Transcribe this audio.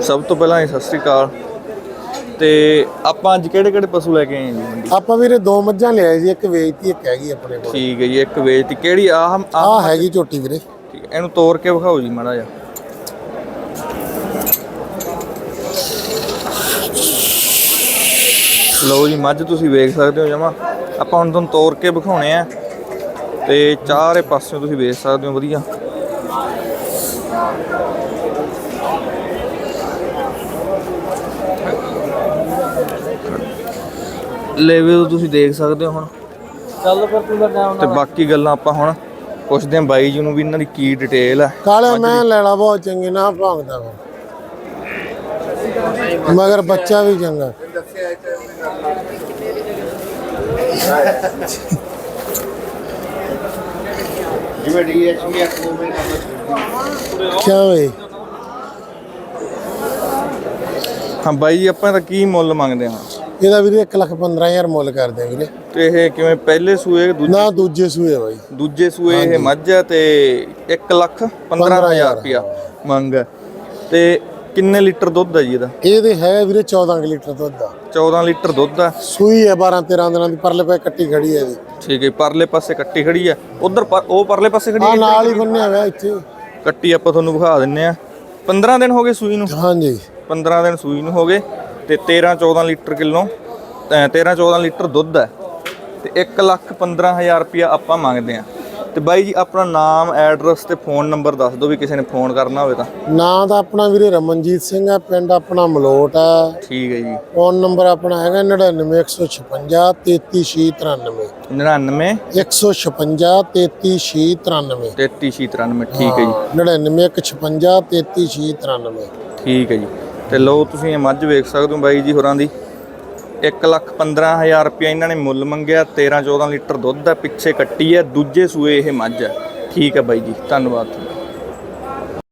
ਸਭ ਤੋਂ ਪਹਿਲਾਂ ਜੀ ਸਤਿ ਸ੍ਰੀ ਅਕਾਲ। ਤੇ ਆਪਾਂ ਅੱਜ ਕਿਹੜੇ ਕਿਹੜੇ ਪਸ਼ੂ ਲੈ ਕੇ ਆਏ ਜੀ? ਮੰਡੀ ਆਪਾਂ ਵੀਰੇ ਦੋ ਮੱਝਾਂ ਲਿਆਏ ਜੀ ਇੱਕ ਵੇਚਤੀ ਇੱਕ ਹੈਗੀ ਆਪਣੇ ਕੋਲ। ਠੀਕ ਹੈ ਜੀ ਇੱਕ ਵੇਚਤੀ ਕਿਹੜੀ ਆਹ ਆਹ ਆ ਹੈਗੀ ਝੋਟੀ ਵੀਰੇ। ਠੀਕ ਹੈ, ਇਹਨੂੰ ਤੋੜ ਕੇ ਵਿਖਾਓ ਜੀ ਮਾੜਾ ਜਿਹਾ। ਲਓ ਜੀ ਮੱਝ ਤੁਸੀਂ ਵੇਖ ਸਕਦੇ ਹੋ ਜਮਾ। ਆਪਾਂ ਹੁਣ ਤੁਹਾਨੂੰ ਤੋੜ ਕੇ ਵਿਖਾਉਣੇ ਆ। ਤੇ ਚਾਰੇ ਪਾਸਿਓਂ ਤੁਸੀਂ ਵੇਖ ਸਕਦੇ ਹੋ ਵਧੀਆ। ਲੈਵਲ ਤੁਸੀਂ ਦੇਖ ਸਕਦੇ ਹੋ ਹੁਣ। ਚੱਲ ਫਿਰ ਤੂੰ ਤਾਂ ਤੇ ਬਾਕੀ ਗੱਲਾਂ ਆਪਾਂ ਹੁਣ ਪੁੱਛਦੇ ਆਂ ਬਾਈ ਜੀ ਨੂੰ ਵੀ ਇਹਨਾਂ ਦੀ ਕੀ ਡਿਟੇਲ ਹੈ ਕਾਲੇ ਮੈਂ ਲੈਣਾ ਬਹੁਤ ਚੰਗੇ ਨਾ ਭੌਂਕਦਾ ਵਾ ਮਗਰ ਬੱਚਾ ਵੀ ਚੰਗਾ। ਜਿਵੇਂ ਡੀਐਚਪੀ ਕਿਆ ਵੇ ਹਾਂ ਬਾਈ ਜੀ ਆਪਾਂ ਦਾ ਕੀ ਮੁੱਲ ਮੰਗਦੇ ਹਾਂ? ਇਹਦਾ ਵੀਰੇ 1 ਲੱਖ 15000 ਮੁੱਲ ਕਰਦੇ ਆ ਵੀਰੇ। ਤੇ ਇਹ ਕਿਵੇਂ ਪਹਿਲੇ ਸੂਏ ਦੂਜੇ? ਨਾ ਦੂਜੇ ਸੂਏ ਬਾਈ। ਦੂਜੇ ਸੂਏ ਇਹ ਮੱਝ ਹੈ ਤੇ 1 ਲੱਖ 15000 ਰੁਪਿਆ ਮੰਗ ਹੈ ਤੇ ਕਿੰਨੇ ਲੀਟਰ ਦੁੱਧ ਹੈ ਜੀ ਇਹਦਾ? ਇਹਦੇ ਹੈ ਵੀਰੇ 14 ਕੁ ਲੀਟਰ ਦੁੱਧ ਦਾ 14 ਲੀਟਰ ਦੁੱਧ ਹੈ ਸੂਈ ਹੈ 12 13 ਦਿਨਾਂ ਦੀ ਪਰਲੇ ਪੈ ਕੱਟੀ ਖੜੀ ਹੈ ਇਹਦੀ। ਠੀਕ ਹੈ ਪਰਲੇ ਪਾਸੇ ਕੱਟੀ ਖੜੀ ਹੈ ਉਧਰ ਉਹ ਪਰਲੇ ਪਾਸੇ ਖੜੀ ਆ ਹੈ ਨਾਲ ਹੀ ਬੰਨਿਆ ਹੋਇਆ ਇੱਥੇ। ਕੱਟੀ ਆਪਾਂ ਤੁਹਾਨੂੰ ਵਿਖਾ ਦਿੰਨੇ ਆ। 15 ਦਿਨ ਹੋ ਗਏ ਸੂਈ ਨੂੰ? ਹਾਂਜੀ। 15 ਦਿਨ ਸੂਈ ਨੂੰ ਹੋ ਗਏ। ਤੇ 13 14 ਲੀਟਰ ਕਿਲੋ 13 14 ਲੀਟਰ ਦੁੱਧ ਹੈ। ਤੇ 1 ਲੱਖ 15000 ਰੁਪਿਆ ਆਪਾਂ ਮੰਗਦੇ ਆ ਤੇ ਬਾਈ ਜੀ ਆਪਣਾ ਨਾਮ ਐਡਰੈਸ ਤੇ ਫੋਨ ਨੰਬਰ ਦੱਸ ਦਿਓ ਵੀ ਕਿਸੇ ਨੇ ਫੋਨ ਕਰਨਾ ਹੋਵੇ ਤਾਂ। ਨਾਂ ਤਾਂ ਆਪਣਾ ਵੀਰੇ ਰਮਨਜੀਤ ਸਿੰਘ ਹੈ ਪਿੰਡ ਆਪਣਾ ਮਲੋਟ ਹੈ। ਠੀਕ ਹੈ ਜੀ। ਫੋਨ ਨੰਬਰ ਆਪਣਾ ਹੈਗਾ 99156 33693 99 156 33693 3393 ਠੀਕ ਹੈ ਜੀ। 99156 33693 ਠੀਕ ਹੈ ਜੀ। ਤੇ ਲਓ ਤੁਸੀਂ ਇਹ ਮੱਝ ਵੇਖ ਸਕਦੇ ਹੋ ਬਾਈ ਜੀ ਹੋਰਾਂ ਦੀ। 1 ਲੱਖ 15000 ਰੁਪਇਆ ਇਹਨਾਂ ਨੇ ਮੁੱਲ ਮੰਗਿਆ 13 14 ਲੀਟਰ ਦੁੱਧ ਹੈ ਪਿੱਛੇ ਕੱਟੀ ਹੈ ਦੂਜੇ ਸੂਏ ਇਹ ਮੱਝ ਹੈ ਠੀਕ ਹੈ ਬਾਈ ਜੀ, ਧੰਨਵਾਦ।